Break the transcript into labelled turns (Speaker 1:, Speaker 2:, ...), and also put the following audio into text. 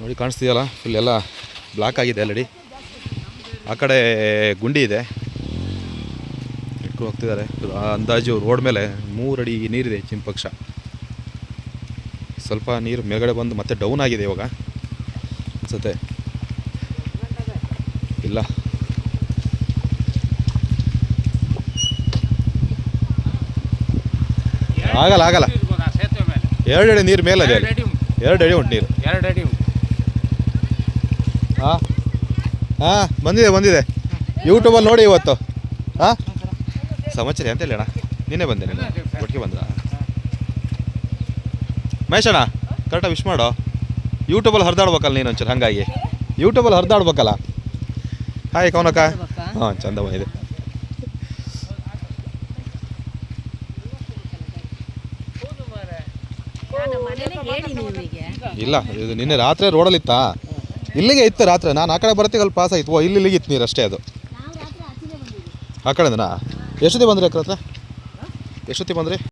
Speaker 1: ನೋಡಿ ಕಾಣಿಸ್ತಿದೆಯಲ್ಲ? ಫುಲ್ ಎಲ್ಲ ಬ್ಲಾಕ್ ಆಗಿದೆ ಆಲ್ರೆಡಿ ಆ ಕಡೆ ಗುಂಡಿ ಇದೆ. ಇಟ್ಕೊಂಡು ಹೋಗ್ತಿದ್ದಾರೆ ಅಂದಾಜು ರೋಡ್ ಮೇಲೆ ಮೂರು ಅಡಿ ನೀರಿದೆ ಚಿಂಪಕ್ಷ ಸ್ವಲ್ಪ ನೀರು ಮೇಲ್ಗಡೆ ಬಂದು ಮತ್ತೆ ಡೌನ್ ಆಗಿದೆ ಇವಾಗ. ಅನ್ಸುತ್ತೆ. ಇಲ್ಲ. ಆಗಲ್ಲ ಆಗಲ್ಲ. ಎರಡು ಅಡಿ ನೀರು ಮೇಲೆ
Speaker 2: ಎರಡು ಅಡಿ ಉಂಟು.
Speaker 1: ಎರಡು ಅಡಿ ಉಂಟು ನೀರು.
Speaker 2: ಎರಡು ಅಡಿ ಉಂಟು.
Speaker 1: ಹಾಂ? ಹಾಂ ಬಂದಿದೆ ಬಂದಿದೆ. ಯೂಟ್ಯೂಬಲ್ಲಿ ನೋಡಿ ಇವತ್ತು. ಹಾಂ? ಸಮಾಚಾರ ಅಂತ ಹೇಳಿ ಅಣ್ಣ ನಿನ್ನೆ ಬಂದೆ ನೀನು ಒಟ್ಟಿಗೆ ಬಂದ ಮಹೇಶ್ ಅಣ್ಣ ಕರೆಕ್ಟಾಗಿ ವಿಶ್ ಮಾಡೋ. ಯೂಟ್ಯೂಬಲ್ಲಿ ಹರಿದಾಡ್ಬೇಕಲ್ಲ ನೀನು ಒಂಚೂರು ಹಾಗಾಗಿ. ಯೂಟ್ಯೂಬಲ್ಲಿ ಹರಿದಾಡ್ಬೇಕಲ್ಲ. ಹಾಯ್ ಕೌನಕ ಹಾಂ ಚಂದ ಬಂದಿದೆ. ಇಲ್ಲ ಇದು ನಿನ್ನೆ ರಾತ್ರಿ ರೋಡಲ್ಲಿ ಇತ್ತಾ ಇಲ್ಲಿಗೆ ಇತ್ತು ರಾತ್ರಿ. ನಾನು ಆ ಕಡೆ ಬರ್ತೀವಿ ಅಲ್ಲಿ ಪಾಸ್ ಆಯ್ತು. ಓ ಇಲ್ಲಿ ಇಲ್ಲಿಗೆ ಇತ್ತು ನೀರು ಅಷ್ಟೇ ಅದು. ಆ ಕಡೆದನಾ ಎಷ್ಟೊತ್ತಿಗೆ ಬಂದ್ರಿ ಅಕ್ಕ ಹತ್ರ? ಎಷ್ಟೊತ್ತಿಗೆ ಬಂದ್ರಿ?